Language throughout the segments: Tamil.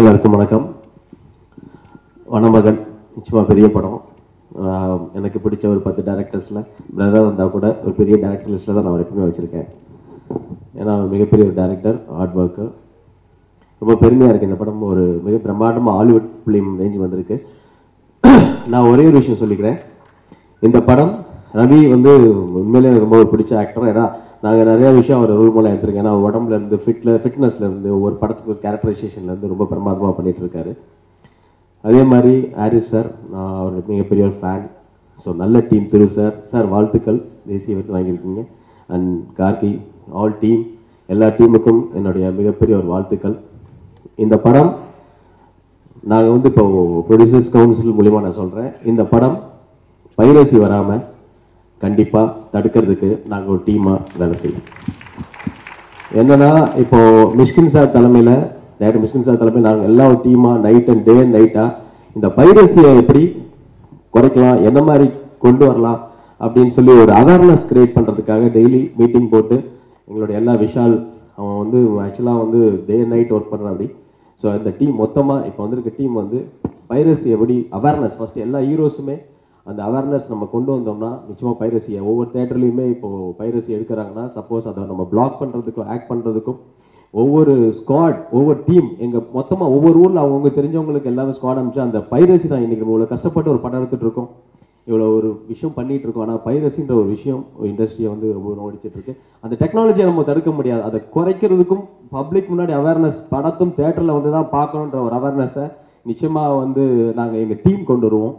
எல்லாருக்கும் வணக்கம். வனமகன் நிச்சயமாக பெரிய படம். எனக்கு பிடிச்ச ஒரு பத்து டேரக்டர்ஸில் பிரதர் இருந்தால் கூட ஒரு பெரிய டேரக்டர் லிஸ்ட்டில் தான் நான் எப்பவுமே வச்சுருக்கேன். ஏன்னா அவர் மிகப்பெரிய ஒரு டேரக்டர் ஹார்ட் ஒர்க்கு ரொம்ப பெருமையாக இருக்குது இந்த படம். ஒரு மிக பிரம்மாண்டமாக ஹாலிவுட் ஃபிலிம் ரேஞ்ச் வந்திருக்கு. நான் ஒரே ஒரு விஷயம் சொல்லிக்கிறேன். இந்த படம் ரவி வந்து உண்மையிலே எனக்கு ரொம்ப ஒரு பிடிச்ச ஆக்டர் ஏன்னா நாங்கள் நிறைய விஷயம் அவர் ரோல் மூலம் எடுத்திருக்கேன். ஏன்னா உடம்புல இருந்து ஃபிட்ல ஃபிட்னஸ்ல இருந்து ஒவ்வொரு படத்துக்கு கேரக்டரைசேஷன்ல இருந்து ரொம்ப பிரமாதமாக பண்ணிட்டு இருக்காரு அதே மாதிரி ஹாரிஸ் சார் நான் அவர் மிகப்பெரிய ஒரு ஃபேன் ஸோ நல்ல டீம் திரு சார் சார் வாழ்த்துக்கள். தேசிய விருது வாங்கியிருக்கீங்க. அண்ட் கார்கி ஆல் டீம் எல்லா டீமுக்கும் என்னுடைய மிகப்பெரிய ஒரு வாழ்த்துக்கள். இந்த படம் நாங்கள் வந்து இப்போ ப்ரொடியூசர்ஸ் கவுன்சில் மூலிமா நான் சொல்கிறேன் இந்த படம் பைரசி வராமல் கண்டிப்பாக தடுக்கிறதுக்கு நாங்கள் ஒரு டீமாக வேலை செய்வோம். என்னன்னா இப்போ மிஷ்கின் சார் தலைமையில் டேரக்டர் மிஷ்கின் சார் தலைமையில் நாங்கள் எல்லா ஒரு டீமாக நைட் அண்ட் டே அண்ட் நைட்டாக இந்த பைரசியை எப்படி குறைக்கலாம் என்ன மாதிரி கொண்டு வரலாம் அப்படின்னு சொல்லி ஒரு அவேர்னஸ் கிரியேட் பண்ணுறதுக்காக டெய்லி மீட்டிங் போட்டு எங்களுடைய எல்லா விஷால் அவன் வந்து ஆக்சுவலாக வந்து டே அண்ட் நைட் ஒர்க் பண்ணுறான் அப்படி. ஸோ இந்த டீம் மொத்தமாக இப்போ வந்திருக்க டீம் வந்து வைரஸ் எப்படி அவேர்னஸ் ஃபஸ்ட்டு எல்லா ஹீரோஸுமே அந்த அவேர்னஸ் நம்ம கொண்டு வந்தோம்னா நிச்சயமாக பைரசியை ஒவ்வொரு தேட்டர்லையுமே இப்போது பைரசி எடுக்கிறாங்கன்னா சப்போஸ் அதை நம்ம பிளாக் பண்ணுறதுக்கும் ஆக்ட் பண்ணுறதுக்கும் ஒவ்வொரு ஸ்குவாட் ஒவ்வொரு டீம் எங்கள் மொத்தமாக ஒவ்வொரு ஊரில் அவங்கவுங்க தெரிஞ்சவங்களுக்கு எல்லாமே ஸ்குவாட் அனுப்பிச்சு அந்த பைரசி தான் இன்றைக்கி இவ்வளோ கஷ்டப்பட்டு ஒரு படம் எடுத்துகிட்டு இருக்கோம். இவ்வளோ ஒரு விஷயம் பண்ணிகிட்டு இருக்கோம். ஆனால் பைரசின்ற ஒரு விஷயம் இண்டஸ்ட்ரியை வந்து ரொம்ப ஓடிச்சிட்ருக்கு அந்த டெக்னாலஜியை நம்ம தடுக்க முடியாது. அதை குறைக்கிறதுக்கும் பப்ளிக் முன்னாடி அவேர்னஸ் படத்தும் தேட்டரில் வந்து தான் பார்க்கணுன்ற ஒரு அவேர்னஸை நிச்சயமாக வந்து நாங்கள் எங்கள் டீம் கொண்டு வருவோம்.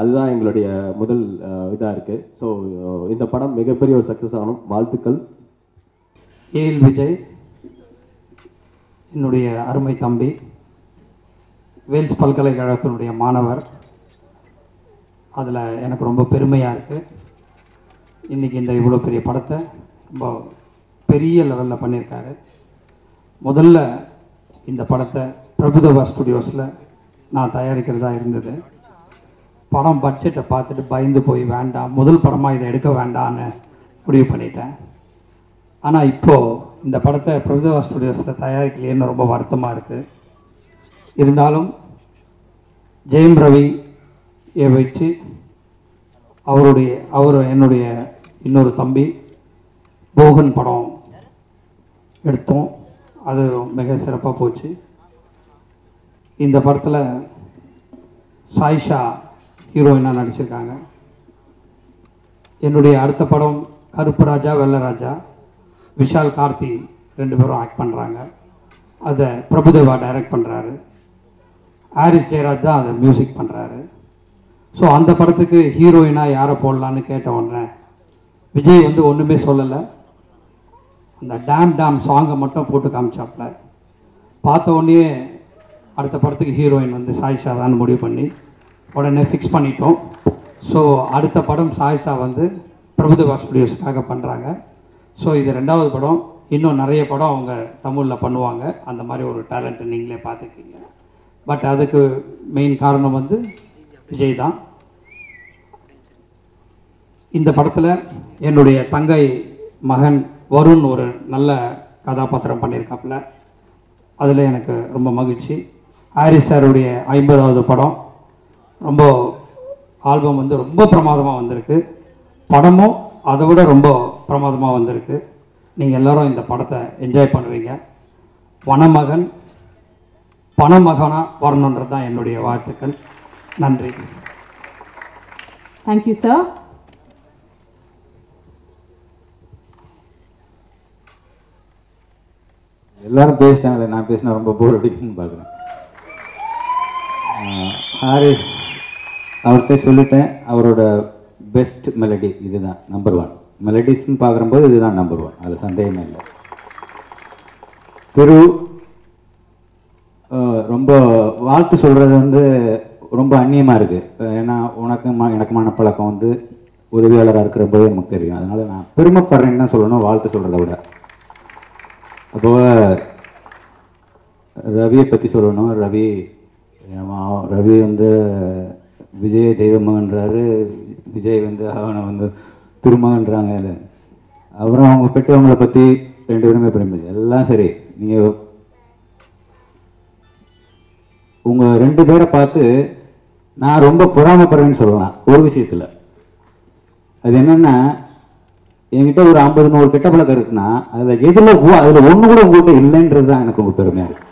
அதுதான் எங்களுடைய முதல் இதாக இருக்குது ஸோ இந்த படம் மிகப்பெரிய ஒரு சக்ஸஸ் ஆகணும். வாழ்த்துக்கள். ஏஎல் விஜய் என்னுடைய அருமை தம்பி வேல்ஸ் பல்கலைக்கழகத்தினுடைய மாணவர். அதில் எனக்கு ரொம்ப பெருமையாக இருக்குது இன்றைக்கி இந்த இவ்வளோ பெரிய படத்தை ரொம்ப பெரிய லெவலில் பண்ணியிருக்காரு. முதல்ல இந்த படத்தை பிரபுதவா ஸ்டுடியோஸில் நான் தயாரிக்கிறதா இருந்தது. படம் பட்ஜெட்டை பார்த்துட்டு பயந்து போய் வேண்டாம் முதல் படமாக இதை எடுக்க வேண்டான்னு முடிவு பண்ணிட்டேன். ஆனால் இப்போது இந்த படத்தை பிரபுதேவா ஸ்டுடியோஸில் தயாரிக்கலையேன்னு ரொம்ப வருத்தமாக இருக்குது இருந்தாலும் ஜெயம் ரவியை வச்சு அவருடைய அவர் என்னுடைய இன்னொரு தம்பி போகன் படம் எடுத்தோம். அது மிக சிறப்பாக போச்சு. இந்த படத்தில் சாயிஷா ஹீரோயினாக நடிச்சிருக்காங்க. என்னுடைய அடுத்த படம் கருப்பு ராஜா வெள்ளை ராஜா. விஷால் கார்த்தி ரெண்டு பேரும் ஆக்ட் பண்ணுறாங்க அதை பிரபுதேவா டைரக்ட் பண்ணுறாரு ஹாரிஸ் ஜெயராஜ் தான் அதை மியூசிக் பண்ணுறாரு ஸோ அந்த படத்துக்கு ஹீரோயினாக யாரை போடலான்னு கேட்ட உடனே விஜய் வந்து ஒன்றுமே சொல்லலை. அந்த டேம் டேம் சாங்கை மட்டும் போட்டு காமிச்சாப்புல பார்த்த உடனே அடுத்த படத்துக்கு ஹீரோயின் வந்து சாயிஷா தான் முடிவு பண்ணி உடனே ஃபிக்ஸ் பண்ணிட்டோம். ஸோ அடுத்த படம் சாயிஷா வந்து பிரபுதேவா ஸ்டுடியோஸ்க்காக பண்ணுறாங்க ஸோ இது ரெண்டாவது படம். இன்னும் நிறைய படம் அவங்க தமிழில் பண்ணுவாங்க. அந்த மாதிரி ஒரு டேலண்ட்டை நீங்களே பார்த்துருக்கீங்க. பட் அதுக்கு மெயின் காரணம் வந்து விஜய் தான். இந்த படத்தில் என்னுடைய தங்கை மகன் வருண் ஒரு நல்ல கதாபாத்திரம் பண்ணியிருக்காப்புல அதில் எனக்கு ரொம்ப மகிழ்ச்சி. ஹாரிஸ் சாருடைய ஐம்பதாவது படம். ரொம்ப ஆல்பம் வந்து ரொம்ப பிரமாதமாக வந்திருக்கு. படமும் அதை விட ரொம்ப பிரமாதமாக வந்திருக்கு. நீங்கள் எல்லாரும் இந்த படத்தை என்ஜாய் பண்ணுவீங்க. வனமகன் பணமகனாக வரணுன்றது தான் என்னுடைய வாழ்த்துக்கள். நன்றி. தேங்க்யூ சார் எல்லாரும் பேசிட்டாங்களே நான் பேசினா ரொம்ப போர் அடிக்குன்னு பார்க்குறேன் ஹாரிஸ் அவர்கிட்ட சொல்லிட்டேன் அவரோட பெஸ்ட் மெலடி இதுதான் நம்பர் ஒன் மெலடிஸ்ன்னு பார்க்குறம்போது இதுதான் நம்பர் ஒன் அதில் சந்தேகமே இல்லை. திரு ரொம்ப வாழ்த்து சொல்கிறது வந்து ரொம்ப அந்நியமாக இருக்குது ஏன்னா உனக்கு ம எனக்கு மனப்பழக்கம் வந்து உதவியாளராக இருக்கிற போதே நமக்கு தெரியும். அதனால் நான் பெருமைப்படுறேன்னு தான் சொல்லணும் வாழ்த்து சொல்கிறத விட. அப்போ ரவியை பற்றி சொல்லணும். ரவி ரவி வந்து விஜய் தெய்வமகன்றாரு விஜய் வந்து அவனை வந்து திருமகன்றாங்க இல்லை அப்புறம் அவங்க பெற்றவங்களை பற்றி ரெண்டு பேருமே பிரமிச்சு எல்லாம் சரி. நீங்கள் உங்கள் ரெண்டு பேரை பார்த்து நான் ரொம்ப பொறாமப்படுறேன்னு சொல்லலாம் ஒரு விஷயத்தில். அது என்னென்னா என்கிட்ட ஒரு ஐம்பது நூறு கெட்ட பழக்கம் இருக்குன்னா அதில் எதில் அதில் ஒன்று கூட உங்கள்கிட்ட இல்லைன்றது தான் எனக்கு உங்கள் பெருமையாக இருக்கு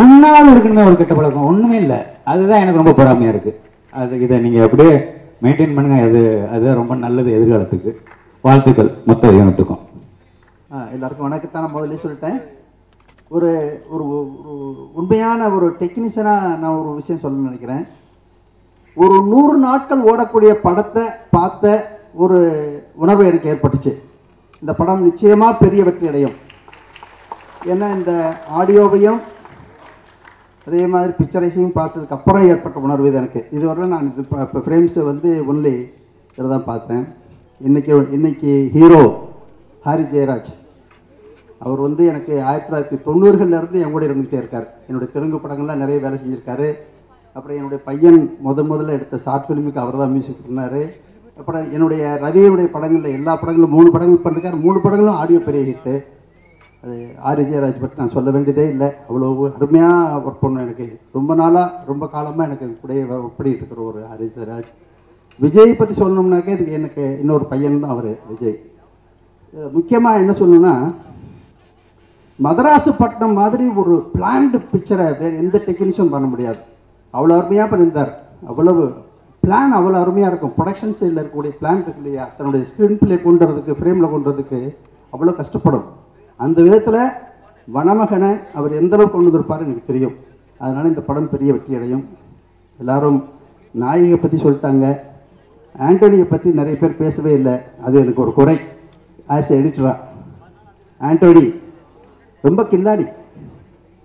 ஒன்றாவது இருக்குன்னு ஒரு கெட்ட பழக்கம் ஒன்றுமே இல்லை. அதுதான் எனக்கு ரொம்ப பொறாமையாக இருக்குது அது இதை நீங்கள் அப்படியே மெயின்டைன் பண்ணுங்க. அது அதுதான் ரொம்ப நல்லது எதிர்காலத்துக்கு. வாழ்த்துக்கள் மொத்த யூனிட்டுக்கும். ஆ, எல்லாருக்கும் வணக்கத்தை. நான் முதல்ல சொல்லிட்டேன். ஒரு ஒரு ஒரு உண்மையான ஒரு டெக்னீஷியனாக நான் ஒரு விஷயம் சொல்ல நினைக்கிறேன். ஒரு நூறு நாட்கள் ஓடக்கூடிய படத்தை பார்த்த ஒரு உணர்வு எனக்கு ஏற்பட்டுச்சு. இந்த படம் நிச்சயமாக பெரிய வெற்றி அடையும் ஏன்னா இந்த ஆடியோவையும் அதே மாதிரி பிக்சரைஸையும் பார்த்ததுக்கு அப்புறம் ஏற்பட்ட உணர்வு இது எனக்கு. இதுவரை நான் இப்போ இப்போ ஃப்ரேம்ஸை வந்து ஒன்லி இதில் தான் பார்த்தேன். இன்றைக்கி இன்னைக்கு ஹீரோ ஹாரி ஜெயராஜ். அவர் வந்து எனக்கு ஆயிரத்தி தொள்ளாயிரத்தி தொண்ணூறுகள்லேருந்து என் கூட இருந்துகிட்டே இருக்கார். என்னுடைய தெலுங்கு படங்கள்லாம் நிறைய வேலை செஞ்சுருக்காரு. அப்புறம் என்னுடைய பையன் முத முதல்ல எடுத்த ஷார்ட் ஃபிலிமுக்கு அவர் தான் மியூசிக் பண்ணார். அப்புறம் என்னுடைய ரவியுடைய படங்களில் எல்லா படங்களும் மூணு படங்கள் பண்ணிருக்காரு. மூணு படங்களும் ஆடியோ பெரிய ஹிட்டு அது ஆர். விஜயராஜ் பற்றி நான் சொல்ல வேண்டியதே இல்லை. அவ்வளோ அருமையாக ஒர்க் பண்ணும் எனக்கு. ரொம்ப நாளாக ரொம்ப காலமாக எனக்கு கூடயே ஒர்க் பண்ணிட்டு இருக்கிற ஒரு ஆர். விஜயராஜ் விஜய் பற்றி சொல்லணும்னாக்கா இதுக்கு எனக்கு இன்னொரு பையன் தான் அவர் விஜய். முக்கியமாக என்ன சொல்லணும்னா மதராசுப்பட்டினம் மாதிரி ஒரு பிளான்டு பிக்சரை வேறு எந்த டெக்னீஷியன் பண்ண முடியாது. அவ்வளோ அருமையாக பண்ணியிருந்தார். அவ்வளவு பிளான் அவ்வளோ அருமையாக இருக்கும். ப்ரொடக்ஷன் சைடில் இருக்கக்கூடிய பிளான் இருக்கு இல்லையா? தன்னுடைய ஸ்க்ரீன் பிளே கொண்டுறதுக்கு ஃப்ரேமில் கொண்டுறதுக்கு அவ்வளோ கஷ்டப்படும். அந்த விதத்தில் வனமகனை அவர் எந்த கொண்டு வந்திருப்பார் எனக்கு தெரியும். அதனால் இந்த படம் பெரிய வெற்றி அடையும். எல்லாரும் நாயகை பற்றி சொல்லிட்டாங்க. ஆண்டோனியை பற்றி நிறைய பேர் பேசவே இல்லை. அது எனக்கு ஒரு குறை. ஆஸ் எடிட்டரா ஆண்டோனி ரொம்ப கில்லாடி.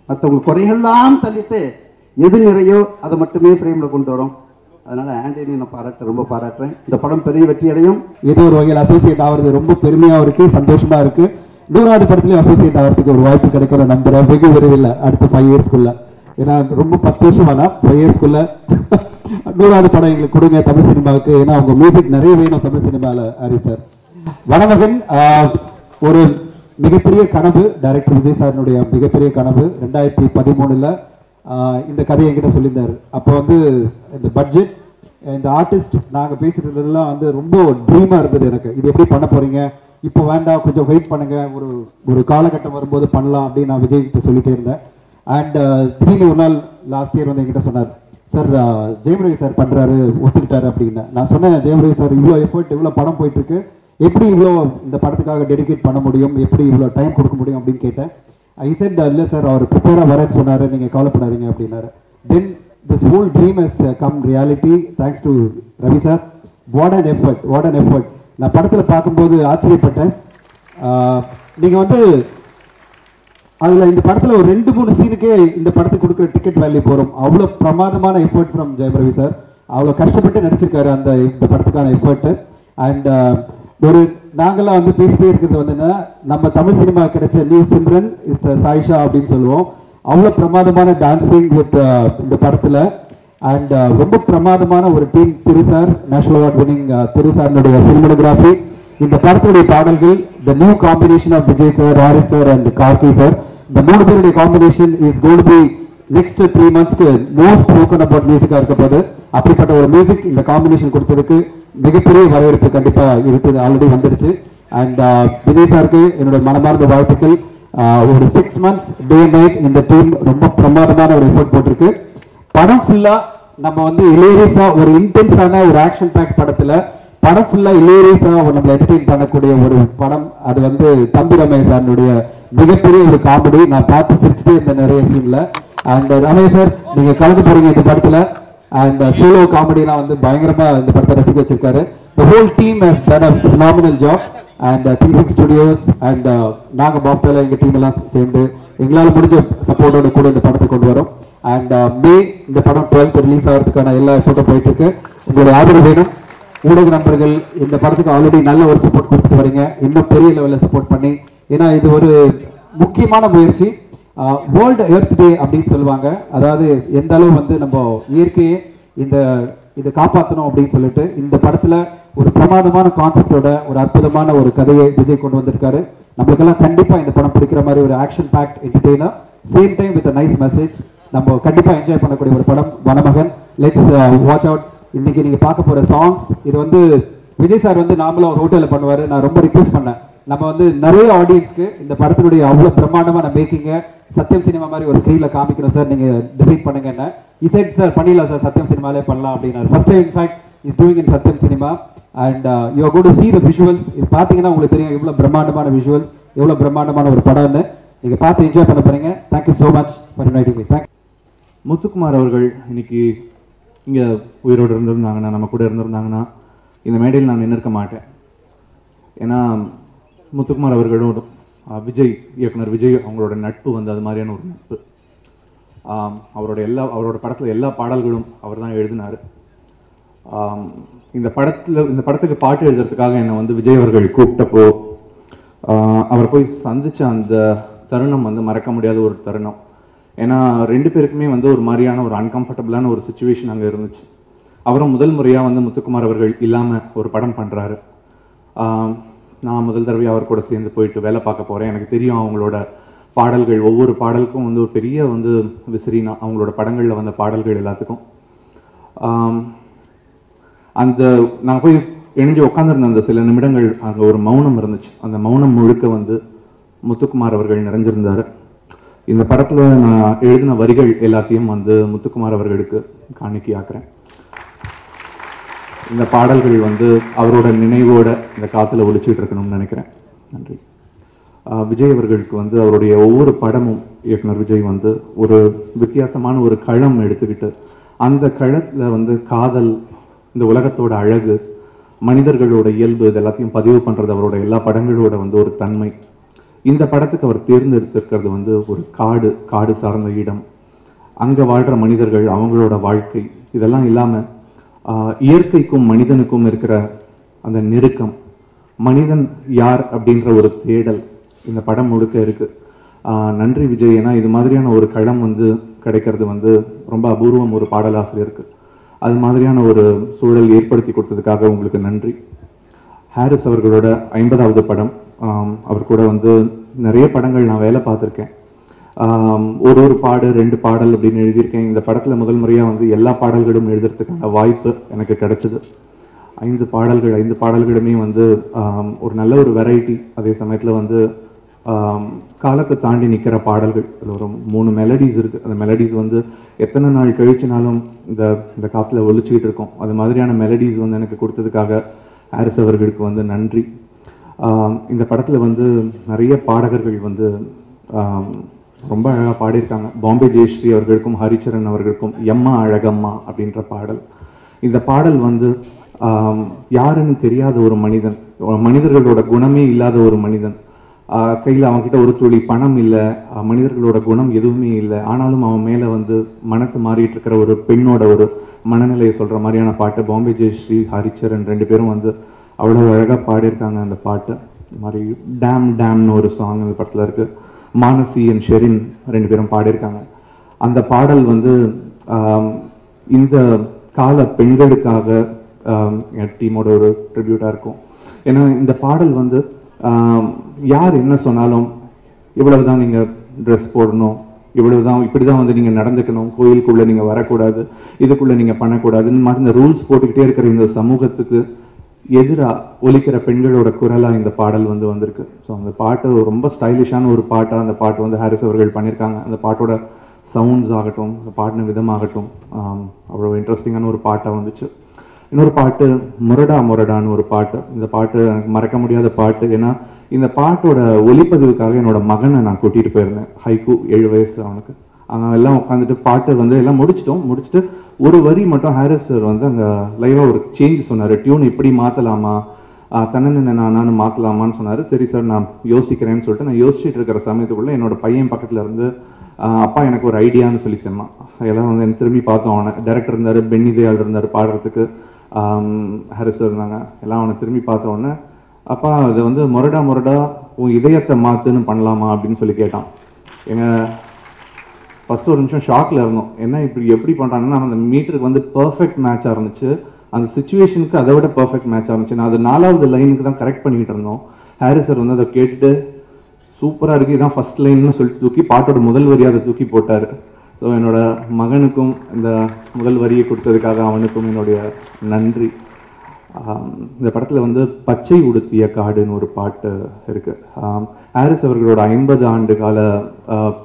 மற்றவங்க குறைகள்லாம் தள்ளிட்டு எது நிறையோ அதை மட்டுமே ஃப்ரேமில் கொண்டு வரும். அதனால் ஆண்டனி நான் பாராட்ட ரொம்ப பாராட்டுறேன். இந்த படம் பெரிய வெற்றி அடையும். ஏதோ ஒரு வகையில் அசோசியேட் ஆகிறது ரொம்ப பெருமையாக இருக்குது சந்தோஷமாக இருக்குது நூறாவது படத்துலையும் அசோசியேட் ஆகிறதுக்கு ஒரு வாய்ப்பு கிடைக்கிற நம்புறேன். வெகு விரைவில் அடுத்த ஃபைவ் இயர்ஸ்க்குள்ள ஏன்னா ரொம்ப பத்து வருஷம் வேணாம். ஃபைவ் இயர்ஸ்க்குள்ள நூறாவது படம் எங்களுக்கு கொடுங்க. தமிழ் சினிமாவுக்கு. ஏன்னா அவங்க மியூசிக் நிறைய வேணும் தமிழ் சினிமாவில் ஹரி சார் வனமகன் ஒரு மிகப்பெரிய கனவு. டைரக்டர் விஜய் சாரனுடைய மிகப்பெரிய கனவு. ரெண்டாயிரத்தி பதிமூணில் இந்த கதையை என்கிட்ட சொல்லியிருந்தார். அப்போ வந்து இந்த பட்ஜெட் இந்த ஆர்டிஸ்ட் நாங்கள் பேசிட்டு இருந்ததெல்லாம் வந்து ரொம்ப ட்ரீமாக இருந்தது எனக்கு. இது எப்படி பண்ண போகிறீங்க இப்போ வேண்டாம் கொஞ்சம் வெயிட் பண்ணுங்க. ஒரு ஒரு காலகட்டம் வரும்போது பண்ணலாம் அப்படின்னு நான் விஜய்கிட்ட சொல்லிகிட்டே சொல்லிட்டே இருந்தேன். அண்ட் uh, திடீர்னு ஒரு நாள் லாஸ்ட் இயர் வந்து என்கிட்ட சொன்னார் சார் uh, ஜெயமரவி சார் பண்ணுறாரு ஒத்துக்கிட்டாரு அப்படின்னு. நான் சொன்னேன் ஜெயமரவி சார் இவ்வளோ எஃபர்ட் இவ்வளோ படம் போயிட்டு இருக்கு எப்படி இவ்வளோ இந்த படத்துக்காக டெடிகேட் பண்ண முடியும்? எப்படி இவ்வளோ டைம் கொடுக்க முடியும்? அப்படின்னு கேட்டேன். ஐ செட் இல்லை சார் அவர் ப்ரிப்பேராக வரேன்னு சொன்னார். நீங்கள் கவலைப்படாதீங்க அப்படின்னாரு. Then this whole dream is come reality thanks to Ravi sir what an effort what an effort நான் படத்தில் பார்க்கும்போது ஆச்சரியப்பட்டேன். நீங்கள் வந்து அதில் இந்த படத்தில் ஒரு ரெண்டு மூணு சீனுக்கே இந்த படத்துக்கு கொடுக்குற டிக்கெட் வேல்யூ போகிறோம் அவ்வளோ பிரமாதமான effort from Jayam Ravi sir அவ்வளோ கஷ்டப்பட்டு நடிச்சிருக்காரு அந்த இந்த படத்துக்கான எஃபர்ட்டு அண்ட் ஒரு நாங்கெல்லாம் வந்து பேசிட்டே இருக்கிறது வந்து என்ன நம்ம தமிழ் சினிமா கிடைச்ச நியூ சிம்ரன் இஸ் சாயிஷா அப்படின்னு சொல்லுவோம். அவ்வளோ பிரமாதமான டான்ஸிங் வித் இந்த படத்தில். அண்ட் uh, ரொம்ப பிரமாதமான ஒரு team Thiru sir national award winning Thiru சாரினுடைய cinematography இந்த படத்துடைய பாடல்கள் the new combination of Vijay sir Harris sir and Karky sir இந்த மூணு பேருடைய combination is gold be next three மந்த்ஸ்க்கு மோஸ்ட் ஸ்போக்கன் அபவுட் மியூசிக்காக இருக்க போது அப்படிப்பட்ட ஒரு மியூசிக் இந்த காம்பினேஷன் கொடுத்ததுக்கு மிகப்பெரிய வரவேற்பு கண்டிப்பாக இருக்குது. ஆல்ரெடி வந்துடுச்சு அண்ட் விஜய் uh, சாருக்கு என்னோட மனமார்ந்த வாழ்த்துக்கள். Uh, ஒரு சிக்ஸ் மந்த்ஸ் டே நைட் இந்த டீம் ரொம்ப பிரமாதமான ஒரு எஃபோர்ட் போட்டிருக்கு. படம் ஃபுல்லாக நம்ம வந்து இலேரியஸா ஒரு இன்டென்ஸான ஒரு ஆக்ஷன் பேக் படத்தில் படம் ஃபுல்லாக இலேரியஸா நம்மளை என்டர்டெயின் பண்ணக்கூடிய ஒரு படம். அது வந்து தம்பி ரமேஷ் சாருடைய மிகப்பெரிய ஒரு காமெடி நான் பார்த்து சிரிச்சுட்டே இருந்தேன் நிறைய சீனில் அண்ட் ரமேஷ் சார் நீங்கள் கலந்து போகிறீங்க இந்த படத்தில். அண்ட் சோலோ காமெடிலாம் வந்து பயங்கரமாக இந்த படத்தை ரசிக்க வச்சிருக்காரு. The whole team has done a phenomenal job and thinking studios and நாங்கள் பாப்டால எங்கள் டீம் எல்லாம் சேர்ந்து எங்களால் முடிஞ்ச சப்போர்ட்டோட கூட இந்த படத்தை கொண்டு வரோம். அண்ட் மே uh, இந்த படம் டுவெல்த் ரிலீஸ் ஆகிறதுக்கான எல்லா எஃபோர்ட்டும் போயிட்டுருக்கு. உங்களுடைய ஆதரவு வேணும். ஊடக நண்பர்கள் இந்த படத்துக்கு ஆல்ரெடி நல்ல ஒரு சப்போர்ட் கொடுத்துட்டு வரீங்க. இன்னும் பெரிய லெவலில் சப்போர்ட் பண்ணி. ஏன்னா இது ஒரு முக்கியமான முயற்சி. வேர்ல்டு எர்த் டே அப்படின்னு சொல்லுவாங்க. அதாவது எந்த அளவு வந்து நம்ம இயற்கையை இந்த இதை காப்பாற்றணும் அப்படின்னு சொல்லிட்டு இந்த படத்தில் ஒரு பிரமாதமான கான்செப்டோட ஒரு அற்புதமான ஒரு கதையை விஜய் கொண்டு வந்திருக்காரு. நம்மளுக்கெல்லாம் கண்டிப்பாக இந்த படம் பிடிக்கிற மாதிரி ஒரு action packed entertainer same time with nice message நம்ம கண்டிப்பாக என்ஜாய் பண்ணக்கூடிய ஒரு படம் வனமகன். லெட்ஸ் வாட்ச் அவுட் இன்னைக்கு நீங்கள் பார்க்க போகிற சாங்ஸ் இது வந்து விஜய் சார் வந்து நாமளும் ஒரு ஹோட்டலில் பண்ணுவார். நான் ரொம்ப ரிக்வெஸ்ட் பண்ணேன். நம்ம வந்து நிறைய ஆடியன்ஸ்க்கு இந்த படத்தினுடைய அவ்வளோ பிரம்மாண்டமான மேக்கிங்கை சத்யம் சினிமா மாதிரி ஒரு ஸ்க்ரீனில் காமிக்கணும் சார். நீங்கள் டிசைட் பண்ணுங்க என்ன. இசைட் சார் பண்ணிடலாம் சார். சத்யம் சினிமாலே பண்ணலாம் அப்படின்னாரு. First time in fact is doing in Sathyam cinema and you are got to see visuals இது பார்த்தீங்கன்னா உங்களுக்கு தெரியும் எவ்வளோ பிரம்மாண்டமான விஷுவல்ஸ் எவ்வளோ பிரம்மாண்டமான ஒரு படம்னு. நீங்கள் பார்த்து என்ஜாய் பண்ண போகிறீங்க thank you so much for uniting me thank Muthukumar அவர்கள் இன்னைக்கு இங்கே உயிரோடு இருந்திருந்தாங்கன்னா நம்ம கூட இருந்திருந்தாங்கன்னா இந்த மேடையில் நான் நின்றுக்க மாட்டேன். ஏன்னா முத்துக்குமார் அவர்களோட விஜய் இயக்குனர் விஜய் அவங்களோட நட்பு வந்து அது மாதிரியான ஒரு நட்பு. அவரோட எல்லா அவரோட படத்தில் எல்லா பாடல்களும் அவர் தான் எழுதினார் இந்த படத்தில் இந்த படத்துக்கு பாட்டு எழுதுறதுக்காக என்னை வந்து விஜய் அவர்கள் கூப்பிட்டப்போ அவரை அவர் போய் சந்தித்த அந்த தருணம் வந்து மறக்க முடியாத ஒரு தருணம். ஏன்னா ரெண்டு பேருக்குமே வந்து ஒரு மாதிரியான ஒரு அன்கம்ஃபர்டபுளான ஒரு சுச்சுவேஷன் அங்கே இருந்துச்சு. அவரும் முதல் முறையாக வந்து முத்துக்குமார் அவர்கள் இல்லாமல் ஒரு படம் பண்ணுறாரு நான் முதல் தடவை அவர் கூட சேர்ந்து போயிட்டு வேலை பார்க்க போகிறேன் எனக்கு தெரியும் அவங்களோட பாடல்கள் ஒவ்வொரு பாடலுக்கும் வந்து ஒரு பெரிய வந்து விசிறினா அவங்களோட படங்களில் வந்த பாடல்கள் எல்லாத்துக்கும். அந்த நான் போய் இணைஞ்சு உட்காந்துருந்த அந்த சில நிமிடங்கள் அங்கே ஒரு மௌனம் இருந்துச்சு. அந்த மௌனம் முழுக்க வந்து முத்துக்குமார் அவர்கள் நிறைஞ்சிருந்தார். இந்த படத்தில் நான் எழுதின வரிகள் எல்லாத்தையும் வந்து முத்துக்குமார் அவர்களுக்கு காணிக்கையாக்குறேன். இந்த பாடல்கள் வந்து அவரோட நினைவோட இந்த காற்றுல ஒழிச்சிட்டு இருக்கணும்னு நினைக்கிறேன். நன்றி. விஜய் அவர்களுக்கு வந்து அவருடைய ஒவ்வொரு படமும் இயக்குனர் விஜய் வந்து ஒரு வித்தியாசமான ஒரு களம் எடுத்துக்கிட்டு அந்த களத்தில் வந்து காதல் இந்த உலகத்தோட அழகு மனிதர்களோட இயல்பு இது எல்லாத்தையும் பதிவு பண்ணுறது அவரோட எல்லா படங்களோட வந்து ஒரு தன்மை. இந்த படத்துக்கு அவர் தேர்ந்தெடுத்திருக்கிறது வந்து ஒரு காடு காடு சார்ந்த இடம். அங்கே வாழ்கிற மனிதர்கள் அவங்களோட வாழ்க்கை இதெல்லாம் இல்லாமல் இயற்கைக்கும் மனிதனுக்கும் இருக்கிற அந்த நெருக்கம் மனிதன் யார் அப்படின்ற ஒரு தேடல் இந்த படம் முழுக்க இருக்குது நன்றி விஜய். ஏன்னா இது மாதிரியான ஒரு களம் வந்து கிடைக்கிறது வந்து ரொம்ப அபூர்வம் ஒரு பாடலாசிரியருக்கு. அது மாதிரியான ஒரு சூழல் ஏற்படுத்தி கொடுத்ததுக்காக உங்களுக்கு நன்றி. ஹாரிஸ் அவர்களோட ஐம்பதாவது படம். அவர் கூட வந்து நிறைய படங்கள் நான் வேலை பார்த்துருக்கேன். ஒரு ஒரு பாடு ரெண்டு பாடல் அப்படின்னு எழுதியிருக்கேன். இந்த படத்தில் முதல் முறையாக வந்து எல்லா பாடல்களும் எழுதுறதுக்கான வாய்ப்பு எனக்கு கிடைச்சிது. ஐந்து பாடல்கள் ஐந்து பாடல்களுமே வந்து ஒரு நல்ல ஒரு வெரைட்டி அதே சமயத்தில் வந்து காலத்தை தாண்டி நிற்கிற பாடல்கள். அதில் ஒரு மூணு மெலடிஸ் இருக்குது அந்த மெலடிஸ் வந்து எத்தனை நாள் கழிச்சினாலும் இந்த இந்த காற்றுல ஒழிச்சிக்கிட்டு இருக்கோம். அது மாதிரியான மெலடிஸ் வந்து எனக்கு கொடுத்ததுக்காக ஹாரிஸ் அவர்களுக்கு வந்து நன்றி. இந்த படத்தில் வந்து நிறைய பாடகர்கள் வந்து ரொம்ப அழகாக பாடியிருக்காங்க. பாம்பே ஜெயஸ்ரீ அவர்களுக்கும் ஹரிச்சரன் அவர்களுக்கும் எம்மா அழகம்மா அப்படின்ற பாடல். இந்த பாடல் வந்து யாருன்னு தெரியாத ஒரு மனிதன் மனிதர்களோட குணமே இல்லாத ஒரு மனிதன். கையில் அவன்கிட்ட ஒரு துளி பணம் இல்லை மனிதர்களோட குணம் எதுவுமே இல்லை. ஆனாலும் அவன் மேலே வந்து மனசு மாறிட்டு இருக்கிற ஒரு பெண்ணோட ஒரு மனநிலையை சொல்கிற மாதிரியான பாட்டு பாம்பே ஜெயஸ்ரீ ஹரிச்சரன் ரெண்டு பேரும் வந்து அவ்வளோ அழகாக பாடியிருக்காங்க அந்த பாட்டு. இது மாதிரி டேம் டேம்னு ஒரு சாங் இந்த படத்தில் இருக்குது மானசி அண்ட் ஷெரின் ரெண்டு பேரும் பாடியிருக்காங்க. அந்த பாடல் வந்து இந்த கால பெண்களுக்காக என் டீமோட ஒரு ட்ரிபியூட்டாக இருக்கும். ஏன்னா இந்த பாடல் வந்து யார் என்ன சொன்னாலும் இவ்வளவு தான் நீங்கள் ட்ரெஸ் போடணும் இவ்வளவு தான் இப்படி தான் வந்து நீங்கள் நடந்துக்கணும் கோயிலுக்குள்ளே நீங்கள் வரக்கூடாது இதுக்குள்ளே நீங்கள் பண்ணக்கூடாதுன்னு மாதிரி இந்த ரூல்ஸ் போட்டுக்கிட்டே இருக்கிற இந்த சமூகத்துக்கு எதிராக ஒலிக்கிற பெண்களோட குரலாக இந்த பாடல் வந்து வந்திருக்கு. ஸோ அந்த பாட்டு ரொம்ப ஸ்டைலிஷான ஒரு பாட்டாக அந்த பாட்டு வந்து ஹாரிஸ் அவர்கள் பண்ணியிருக்காங்க அந்த பாட்டோட சவுண்ட்ஸ் ஆகட்டும் அந்த பாடின விதமாகட்டும் அவ்வளோ இன்ட்ரெஸ்டிங்கான ஒரு பாட்டாக வந்துச்சு. இன்னொரு பாட்டு முரடா முரடான்னு ஒரு பாட்டு. இந்த பாட்டு எனக்கு மறக்க முடியாத பாட்டு. ஏன்னா இந்த பாட்டோட ஒலிப்பதிவுக்காக என்னோட மகனை நான் கூட்டிகிட்டு போயிருந்தேன். ஹைகூ ஏழு வயசு அவனுக்கு. எல்லாம் உட்காந்துட்டு பாட்டு வந்து எல்லாம் முடிச்சிட்டோம். முடிச்சுட்டு ஒரு வரி மட்டும் ஹாரிஸ் சார் வந்து அங்கே லைவாக ஒரு சேஞ்ச் சொன்னார். டியூன் இப்படி மாற்றலாமா தன்னென்ன நானு மாற்றலாமான்னு சொன்னார். சரி சார் நான் யோசிக்கிறேன்னு சொல்லிட்டு நான் யோசிச்சுட்டு இருக்கிற சமயத்துக்குள்ளே என்னோட பையன் பக்கத்தில் இருந்து அப்பா எனக்கு ஒரு ஐடியான்னு சொல்லி சொன்னான். எல்லாம் வந்து எனக்கு திரும்பி பார்த்தோம் அவனை. டேரக்டர் இருந்தார் பென்னி தயாள் இருந்தார் பாடுறதுக்கு. ஹாரிஸ் இருந்தாங்க. எல்லாம் அவனை திரும்பி பார்த்த உடனே அப்பா அதை வந்து முரடா முரடா உன் இதயத்தை மாற்றுன்னு பண்ணலாமா? அப்படின்னு சொல்லி கேட்டான். எங்கள் ஃபர்ஸ்ட் ஒரு நிமிஷம் ஷாக்ல இருந்தோம். என்ன இப்படி எப்படி பண்ணுறாங்கன்னா அந்த மீட்டருக்கு வந்து பர்ஃபெக்ட் மேட்சாக இருந்துச்சு. அந்த சுச்சுவேஷனுக்கு அதை விட பர்ஃபெக்ட் மேட்சாக இருந்துச்சு. நான் அது நாலாவது லைனுக்கு தான் கரெக்ட் பண்ணிட்டு இருந்தோம். ஹாரி சார் வந்து அதை கேட்டுட்டு சூப்பராக இருக்கு இதான் ஃபர்ஸ்ட் லைன்னு சொல்லிட்டு தூக்கி பாட்டோட முதல் வரியாக அதை தூக்கி போட்டார். ஸோ என்னோட மகனுக்கும் இந்த முதல் வரியை கொடுத்ததுக்காக அவனுக்கும் என்னுடைய நன்றி. இந்த படத்தில் வந்து பச்சை உடுத்திய காடுன்னு ஒரு பாட்டு இருக்குது ஹாரிஸ் அவர்களோட ஐம்பது ஆண்டு கால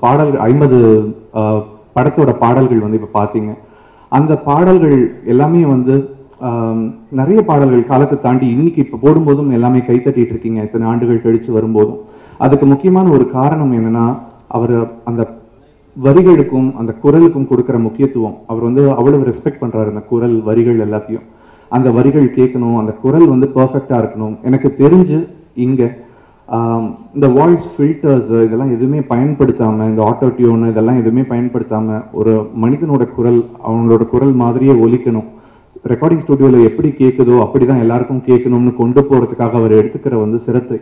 பாடல் ஐம்பது படத்தோட பாடல்கள் வந்து இப்போ பார்த்தீங்க அந்த பாடல்கள் எல்லாமே வந்து நிறைய பாடல்கள் காலத்தை தாண்டி இன்னைக்கு இப்போ போடும்போதும் எல்லாமே கைத்தட்டிட்டு இருக்கீங்க. இத்தனை ஆண்டுகள் கழித்து வரும்போதும். அதுக்கு முக்கியமான ஒரு காரணம் என்னன்னா அவர் அந்த வரிகளுக்கும் அந்த குரலுக்கும் கொடுக்குற முக்கியத்துவம். அவர் வந்து அவ்வளவு ரெஸ்பெக்ட் பண்ணுறாரு அந்த குரல் வரிகள் எல்லாத்தையும். அந்த வரிகள் கேட்கணும் அந்த குரல் வந்து பர்ஃபெக்டாக இருக்கணும். எனக்கு தெரிஞ்சு இங்கே இந்த வாய்ஸ் ஃபில்டர்ஸ் இதெல்லாம் எதுவுமே பயன்படுத்தாமல் இந்த ஆட்டோ டியூன் இதெல்லாம் எதுவுமே பயன்படுத்தாமல் ஒரு மனிதனோட குரல் அவங்களோட குரல் மாதிரியே ஒலிக்கணும். ரெக்கார்டிங் ஸ்டுடியோவில் எப்படி கேட்குதோ அப்படி தான் எல்லாருக்கும் கேட்கணும்னு கொண்டு போகிறதுக்காக அவர் எடுத்துக்கிற வந்து சிரத்தை.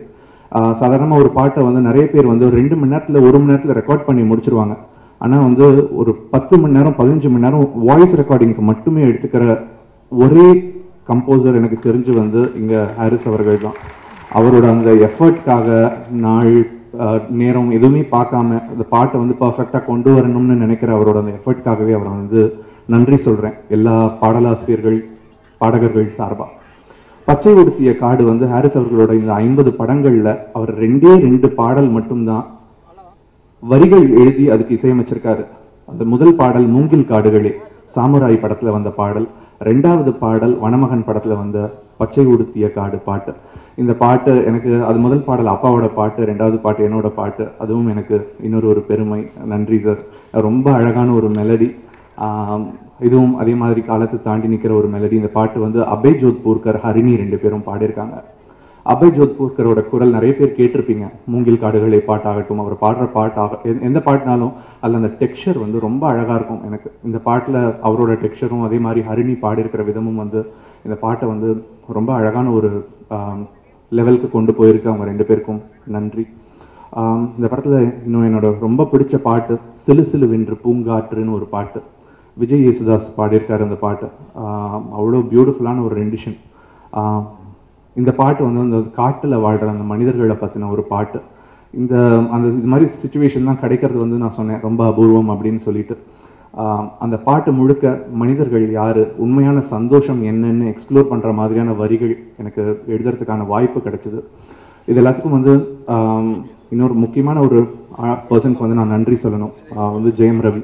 சாதாரணமாக ஒரு பாட்டை வந்து நிறைய பேர் வந்து ஒரு ரெண்டு மணி நேரத்தில் ஒரு மணி நேரத்தில் ரெக்கார்ட் பண்ணி முடிச்சிருவாங்க. ஆனால் வந்து ஒரு பத்து மணி நேரம் பதினஞ்சு மணி நேரம் வாய்ஸ் ரெக்கார்டிங்க்கு மட்டுமே எடுத்துக்கிற ஒரே கம்போசர் எனக்கு தெரிஞ்சு வந்து இங்கே ஹாரிஸ் அவர்கள் தான். அவரோட அந்த எஃபர்ட்காக நாள் நேரம் எதுவுமே பார்க்காம அந்த பாட்டை வந்து பர்ஃபெக்டாக கொண்டு வரணும்னு நினைக்கிற அவரோட அந்த எஃபர்ட்காகவே அவரை வந்து நன்றி சொல்கிறேன் எல்லா பாடலாசிரியர்கள் பாடகர்கள் சார்பாக பச்சை உடுத்திய காடு வந்து ஹாரிஸ் அவர்களோட இந்த ஐம்பது படங்களில் அவர் ரெண்டே ரெண்டு பாடல் மட்டும்தான் வரிகள் எழுதி அதுக்கு இசையமைச்சிருக்காரு. அந்த முதல் பாடல் மூங்கில் காடுகளே. சாமுராய் படத்தில் வந்த பாடல் ரெண்டாவது பாடல் வனமகன் படத்தில் வந்த பச்சை உடுத்திய காடு பாட்டு. இந்த பாட்டு எனக்கு அது முதல் பாடல் அப்பாவோட பாட்டு ரெண்டாவது பாட்டு என்னோட பாட்டு அதுவும் எனக்கு இன்னொரு ஒரு பெருமை. நன்றி சார். ரொம்ப அழகான ஒரு மெலடி இதுவும் அதே மாதிரி காலத்தை தாண்டி நிற்கிற ஒரு மெலடி இந்த பாட்டு வந்து அபே ஜோத்பூர்கர் ஹரிணி ரெண்டு பேரும் பாடியிருக்காங்க. அபய் ஜோத்பூர்கரோட குரல் நிறைய பேர் கேட்டிருப்பீங்க. மூங்கில் காடுகளை பாட்டாகட்டும் அவர் பாடுற பாட்டாக எந்த- எந்த பாட்டினாலும் அதில் அந்த டெக்ஸ்சர் வந்து ரொம்ப அழகாக இருக்கும் எனக்கு. இந்த பாட்டில் அவரோட டெக்ஸ்சரும் அதே மாதிரி ஹரிணி பாடியிருக்கிற விதமும் வந்து இந்த பாட்டை வந்து ரொம்ப அழகான ஒரு லெவலுக்கு கொண்டு போயிருக்கு அவங்க ரெண்டு பேருக்கும். நன்றி. இந்த படத்தில் இன்னும் என்னோட ரொம்ப பிடிச்ச பாட்டு சிலு சிலு வென்று பூங்காற்றுன்னு ஒரு பாட்டு. விஜய் யேசுதாஸ் பாடியிருக்காரு அந்த பாட்டு. அவ்வளோ பியூட்டிஃபுல்லான ஒரு ரெண்டிஷன் இந்த பாட்டு வந்து அந்த காட்டில் வாழ்கிற அந்த மனிதர்களை பற்றின ஒரு பாட்டு. இந்த அந்த இது மாதிரி சுச்சுவேஷன் தான் கிடைக்கிறது வந்து நான் சொன்னேன். ரொம்ப அபூர்வம் அப்படின்னு சொல்லிட்டு. அந்த பாட்டு முழுக்க மனிதர்கள் யார் உண்மையான சந்தோஷம் என்னன்னு எக்ஸ்ப்ளோர் பண்ணுற மாதிரியான வரிகள் எனக்கு எழுதுறதுக்கான வாய்ப்பு கிடைச்சிது. இது எல்லாத்துக்கும் வந்து இன்னொரு முக்கியமான ஒரு பர்சனுக்கு வந்து நான் நன்றி சொல்லணும். வந்து ஜெயம் ரவி.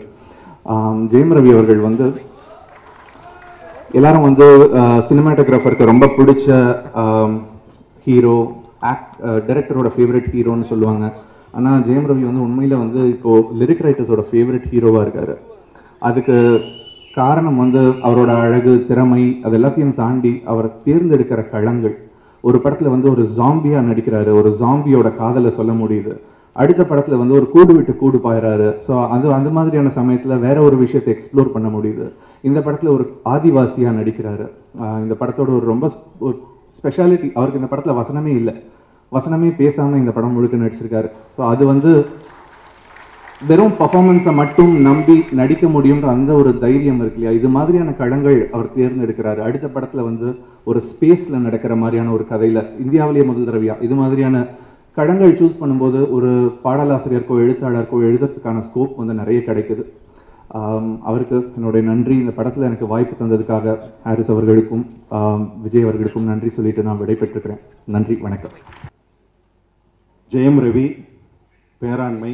ஜெயம் ரவி அவர்கள் வந்து எல்லாரும் வந்து சினிமாட்டோகிராஃபருக்கு ரொம்ப பிடிச்ச ஹீரோ ஆக்ட் டைரக்டரோட ஃபேவரட் ஹீரோன்னு சொல்லுவாங்க. ஆனால் ஜெயம் ரவி வந்து உண்மையில் வந்து இப்போது லிரிக் ரைட்டர்ஸோட ஃபேவரட் ஹீரோவாக இருக்கார். அதுக்கு காரணம் வந்து அவரோட அழகு திறமை அது எல்லாத்தையும் தாண்டி அவர் தேர்ந்தெடுக்கிற களங்கள். ஒரு படத்தில் வந்து ஒரு ஜாம்பியாக நடிக்கிறாரு. ஒரு ஜாம்பியோட காதலை சொல்ல முடியுது. அடுத்த படத்தில் வந்து ஒரு கூடு விட்டு கூடு பாயிறாரு. ஸோ அது அந்த மாதிரியான சமயத்தில் வேற ஒரு விஷயத்தை எக்ஸ்ப்ளோர் பண்ண முடியுது. இந்த படத்தில் ஒரு ஆதிவாசியாக நடிக்கிறாரு. இந்த படத்தோட ஒரு ரொம்ப ஸ்பெஷாலிட்டி அவருக்கு இந்த படத்தில் வசனமே இல்லை. வசனமே பேசாமல் இந்த படம் முழுக்க நடிச்சிருக்காரு. ஸோ அது வந்து வெறும் பர்ஃபார்மன்ஸை மட்டும் நம்பி நடிக்க முடியுன்ற அந்த ஒரு தைரியம் இருக்கு இல்லையா? இது மாதிரியான களங்கள் அவர் தேர்ந்தெடுக்கிறாரு. அடுத்த படத்தில் வந்து ஒரு ஸ்பேஸில் நடக்கிற மாதிரியான ஒரு கதையில் இந்தியாவிலேயே முதல் தடவையா? இது மாதிரியான கடன்கள் சூஸ் பண்ணும்போது ஒரு பாடலாசிரியருக்கோ எழுத்தாளருக்கோ எழுதுறதுக்கான ஸ்கோப் வந்து நிறைய கிடைக்குது. அவருக்கு என்னுடைய நன்றி. இந்த படத்தில் எனக்கு வாய்ப்பு தந்ததுக்காக ஹாரிஸ் அவர்களுக்கும் விஜய் அவர்களுக்கும் நன்றி சொல்லிட்டு நான் விடைபெற்றுக்கிறேன் நன்றி வணக்கம். ஜெயம் ரவி பேராண்மை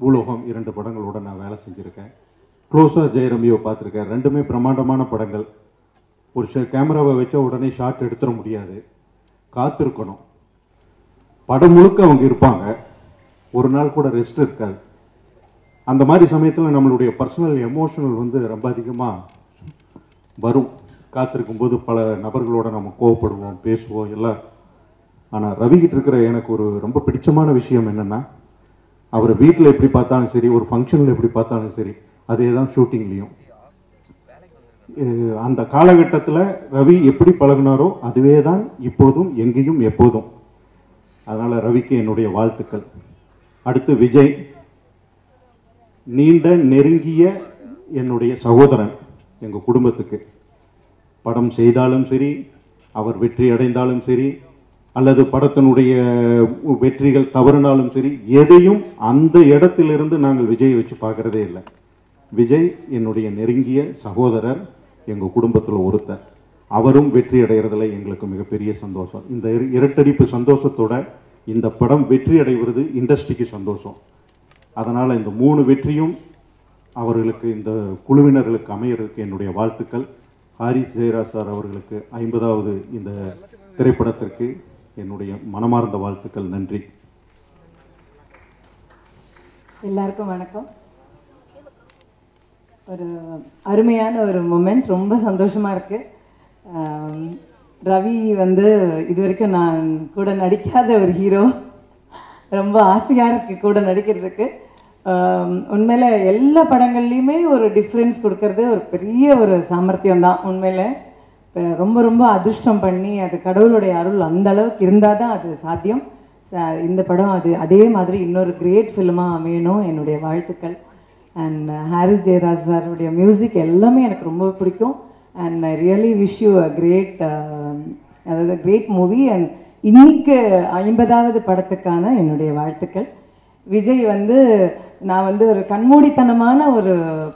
பூலோகம் இரண்டு படங்களோட நான் வேலை செஞ்சுருக்கேன். க்ளோஸாக ஜெயரமியை பார்த்துருக்கேன். ரெண்டுமே பிரம்மாண்டமான படங்கள். ஒரு கேமராவை வச்ச உடனே ஷாட் எடுத்துட முடியாது. காத்திருக்கணும். படம் முழுக்க அவங்க இருப்பாங்க. ஒரு நாள் கூட ரெஸ்ட் இருக்காது. அந்த மாதிரி சமயத்தில் நம்மளுடைய பர்சனல் எமோஷனல் வந்து ரொம்ப அதிகமாக வரும். காத்திருக்கும் போது பல நபர்களோட நம்ம கோவப்படுவோம் பேசுவோம் எல்லாம். ஆனால் ரவிக்கிட்டு இருக்கிற எனக்கு ஒரு ரொம்ப பிடிச்சமான விஷயம் என்னென்னா அவர் வீட்டில் எப்படி பார்த்தாலும் சரி ஒரு ஃபங்க்ஷனில் எப்படி பார்த்தாலும் சரி அதே தான் ஷூட்டிங்லேயும் அந்த காலகட்டத்தில் ரவி எப்படி பழகினாரோ அதுவே தான் இப்போதும் எங்கேயும் எப்போதும். அதனால் ரவிக்கு என்னுடைய வாழ்த்துக்கள். அடுத்து விஜய். நீண்ட நெருங்கிய என்னுடைய சகோதரன் எங்கள் குடும்பத்துக்கு. படம் செய்தாலும் சரி அவர் வெற்றி அடைந்தாலும் சரி அல்லது படத்தினுடைய வெற்றிகள் தவறுனாலும் சரி எதையும் அந்த இடத்திலிருந்து நாங்கள் விஜய் வச்சு பார்க்குறதே இல்லை. விஜய் என்னுடைய நெருங்கிய சகோதரர். எங்கள் குடும்பத்தில் ஒருத்தர் அவரும் வெற்றி அடைகிறதுல எங்களுக்கு மிகப்பெரிய சந்தோஷம். இந்த இரு- இரட்டடிப்பு சந்தோஷத்தோட இந்த படம் வெற்றி அடைவது இண்டஸ்ட்ரிக்கு சந்தோஷம். அதனால் இந்த மூணு வெற்றியும் அவர்களுக்கு இந்த குழுவினர்களுக்கு அமையறதுக்கு என்னுடைய வாழ்த்துக்கள். ஹாரி ஜெயராஜ் சார் அவர்களுக்கு ஐம்பதாவது இந்த திரைப்படத்திற்கு என்னுடைய மனமார்ந்த வாழ்த்துக்கள். நன்றி. எல்லாருக்கும் வணக்கம். ஒரு அருமையான ஒரு மூமெண்ட் ரொம்ப சந்தோஷமாக இருக்குது ரவி வந்து இது வரைக்கும் நான் கூட நடிக்காத ஒரு ஹீரோ ரொம்ப ஆசையாக இருக்குது கூட நடிக்கிறதுக்கு. உண்மையில் எல்லா படங்கள்லேயுமே ஒரு டிஃப்ரென்ஸ் கொடுக்கறது ஒரு பெரிய ஒரு சாமர்த்தியம் தான் உண்மையில். இப்போ ரொம்ப ரொம்ப அதிர்ஷ்டம் பண்ணி அது கடவுளுடைய அருள் அந்த அளவுக்கு இருந்தால் தான் அது சாத்தியம். ச- இந்த படம் அது அதே மாதிரி இன்னொரு கிரேட் ஃபிலிமாக அமையணும். என்னுடைய வாழ்த்துக்கள். அண்ட் ஹாரிஸ் ஜெயராஜ் சாருடைய மியூசிக் எல்லாமே எனக்கு ரொம்ப பிடிக்கும். And I really wish you a great அதாவது கிரேட் மூவி அண்ட் இன்னைக்கு ஐம்பதாவது படத்துக்கான என்னுடைய வாழ்த்துக்கள். விஜய் வந்து நான் வந்து ஒரு கண்மூடித்தனமான ஒரு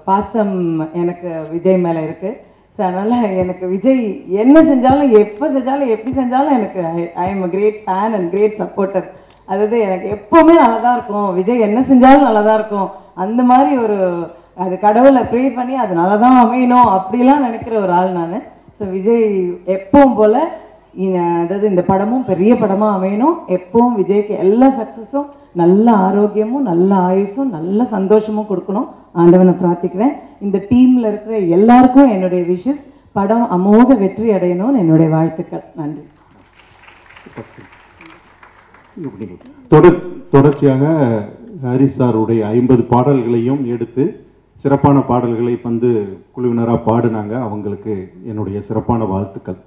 பாசம் எனக்கு விஜய் மேலே இருக்குது ஸோ அதனால் எனக்கு விஜய் என்ன செஞ்சாலும் எப்போ செஞ்சாலும் எப்படி செஞ்சாலும் எனக்கு I am a great fan and great supporter அதாவது எனக்கு எப்போவுமே நல்லா தான் இருக்கும். விஜய் என்ன செஞ்சாலும் நல்லா தான் இருக்கும். அந்த மாதிரி ஒரு அது கடவுளை ப்ரே பண்ணி அது நல்லா தான் அமையணும் அப்படிலாம் நினைக்கிற ஒரு ஆள் நான். ஸோ விஜய் எப்பவும் போல் அதாவது இந்த படமும் பெரிய படமாக அமையணும். எப்பவும் விஜய்க்கு எல்லா சக்ஸஸும் நல்ல ஆரோக்கியமும் நல்ல ஆயுசும் நல்ல சந்தோஷமும் கொடுக்கணும். ஆண்டவனை பிரார்த்திக்கிறேன். இந்த டீமில் இருக்கிற எல்லாருக்கும் என்னுடைய விஷஸ் படம் அமோக வெற்றி அடையணும்னு என்னுடைய வாழ்த்துக்கள். நன்றி. தொடர் தொடர்ச்சியாக ஹாரிஸ் சாருடைய ஐம்பது பாடல்களையும் எடுத்து சிறப்பான பாடல்களை வந்து குழுவினராக பாடினாங்க. அவங்களுக்கு என்னுடைய சிறப்பான வாழ்த்துக்கள்.